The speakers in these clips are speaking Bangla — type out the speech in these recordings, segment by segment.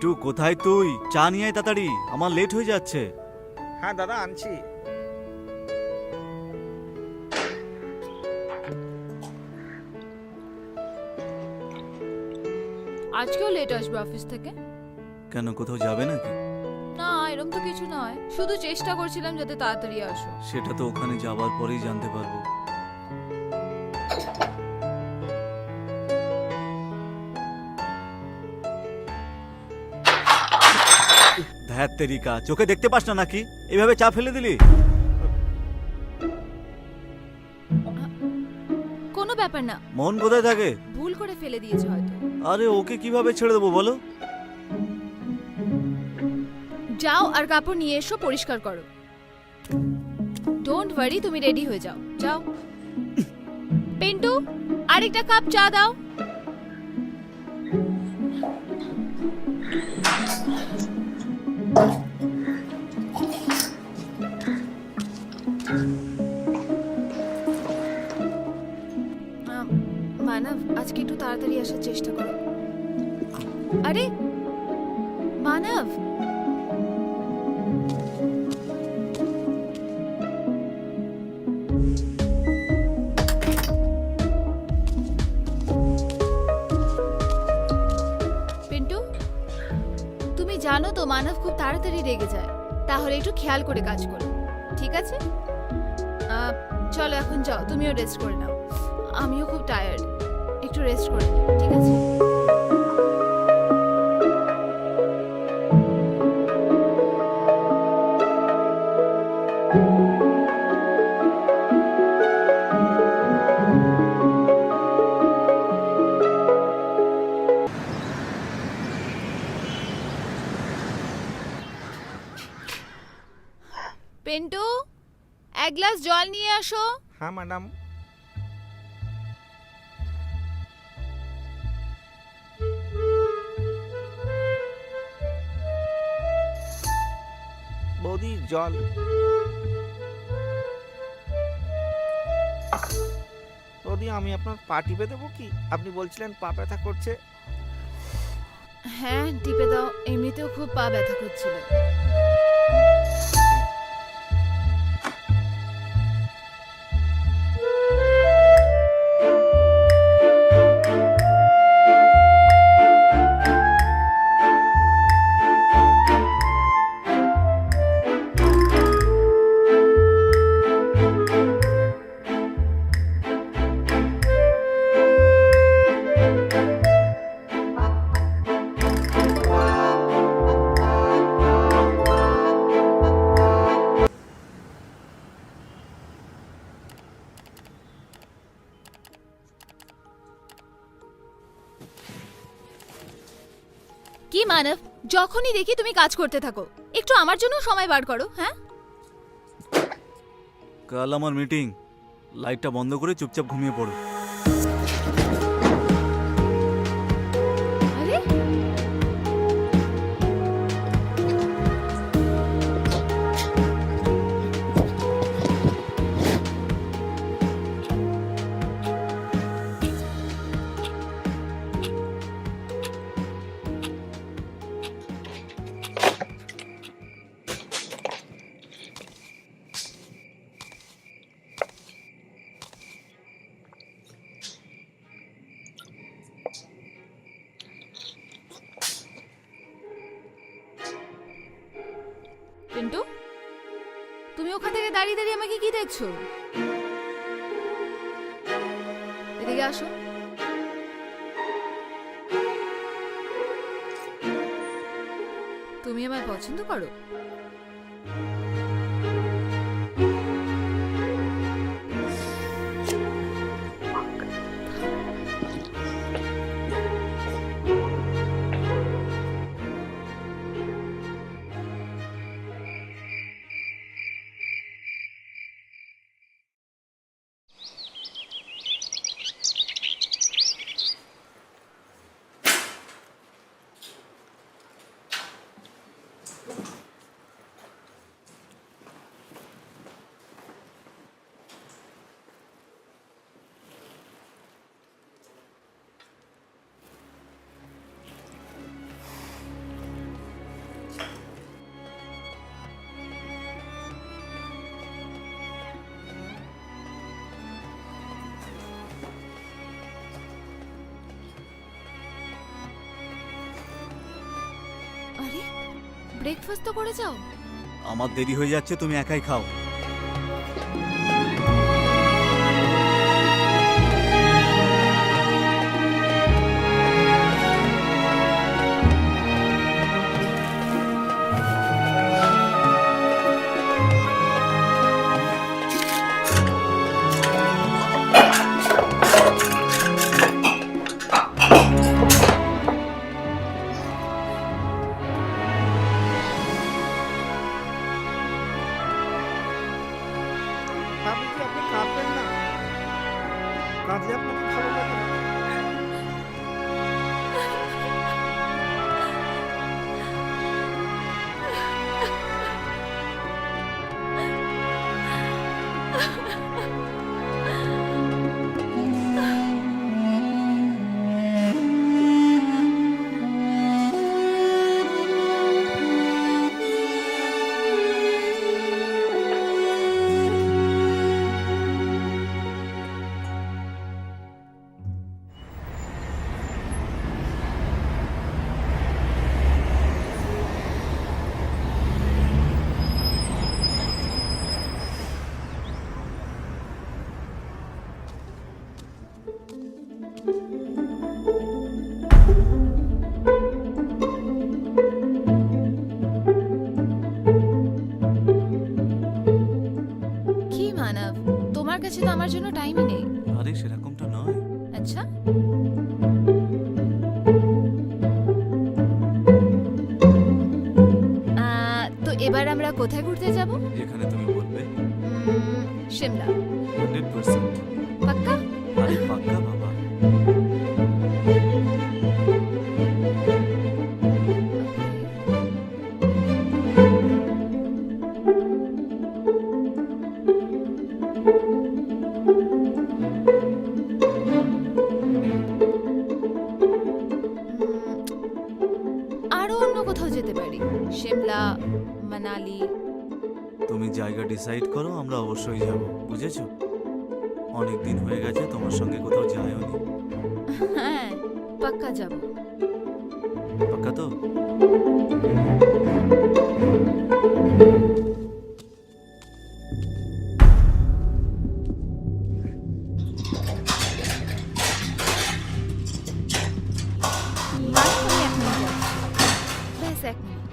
পিন্টু কোথায় তুই? চা নিয়ে আয় তাড়াতাড়ি আমার লেট হয়ে যাচ্ছে। হ্যাঁ দাদা আনছি। আজকেও লেট আসবে অফিস থেকে। কেন কোথাও যাবে নাকি? না এরকম তো কিছু নয়। শুধু চেষ্টা করছিলাম যাতে তাড়াতাড়ি আসো। সেটা তো ওখানে যাবার পরেই জানতে পারব। তেরিকা চোখে দেখতে পাস না নাকি? এভাবে চা ফেলে দিলি? কোনো ব্যাপার না। মন কোথায় থাকে। ভুল করে ফেলে দিয়েছে হয়তো। আরে ওকে কীভাবে ছেড়ে দেবো বলো? যাও আর কাপড় নিয়ে এসো পরিষ্কার করো। ডোন্ট ওয়ারি তুমি রেডি হয়ে যাও। যাও। পিন্টু আরেকটা কাপ চা দাও। আসার চেষ্টা করো। আরে, মানব! পিন্টু, তুমি জানো তো মানব খুব তাড়াতাড়ি রেগে যায়। তাহলে একটু খেয়াল করে কাজ করো, ঠিক আছে? চলো এখন যাও, তুমিও রেস্ট করে নাও। আমিও খুব টায়ার্ড একটু রেস্ট করে নিই, ঠিক আছে? পিন্টু এক গ্লাস জল নিয়ে আসো। হ্যাঁ ম্যাডাম। বৌদি জল। বৌদি আমি আপনার পা টিপে দেবো কি? আপনি বলছিলেন পা ব্যথা করছে। হ্যাঁ টিপে দাও। এমনিতেও খুব পা ব্যথা করছিল। মানব, যখনই দেখি তুমি কাজ করতে থাকো, একটু আমার জন্য সময় বার করো হ্যাঁ? কাল আমার মিটিং লাইটটা বন্ধ করে চুপচাপ ঘুমিয়ে পড়ো। পিন্টু? তুমি ওখান থেকে দাঁড়িয়ে দাঁড়িয়ে আমাকে কি দেখছ? এদিকে আসো। তুমি আমায় পছন্দ করো? ব্রেকফাস্ট তো করে যাও। আমার দেরি হয়ে যাচ্ছে তুমি একাই খাও। তোমার কাছে তো আমার জন্য টাইমই নেই। আরে সেরকমটা নয়। আচ্ছা। তো এবার আমরা কোথায় ঘুরতে যাব? এখানে তুমি বলবে শিমলা হান্ড্রেড পার্সেন্ট। পাক্কা? আরে পাক্কা বাবা। মানালি। তুমি জায়গা ডিসাইড করো আমরা অবশ্যই যাব বুঝেছ? অনেক দিন হয়ে গেছে তোমার সঙ্গে কোথাও যাইও নি। হ্যাঁ পাক্কা যাব। পাক্কা তো?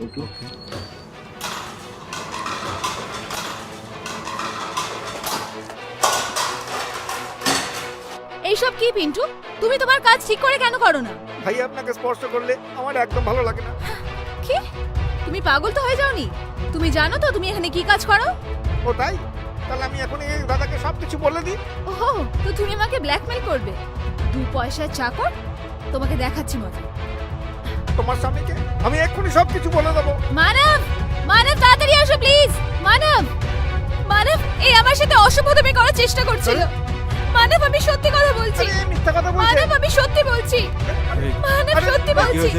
মানব এইসব কি পিন্টু? তুমি তোমার কাজ ঠিক করে কেন করো না? ভাই আপনাকে স্পর্শ করলে আমার একদম ভালো লাগে না। কি? তুমি পাগল তো হয়ে যাওনি? তুমি জানো তো তুমি এখানে কি কাজ করো? ও তাই? তাহলে আমি এখন এই দাদাকে সব কিছু বলে দিই। ওহো তো তুমি আমাকে ব্ল্যাকমেল করবে। দু পয়সার চাকর তোমাকে দেখাচ্ছি মজা। তোমার স্বামীকে আমি এক্ষুনি সব কিছু বলে দেবো। মানব মানব তাড়াতাড়ি আসো প্লিজ মানব মানব এই আমার সাথে অসভ্যতামি করার চেষ্টা করছিল। মানব আমি সত্যি কথা বলছি। আরে মিথ্যা কথা বলছে মানব আমি সত্যি বলছি। মানব সত্যি বলছি?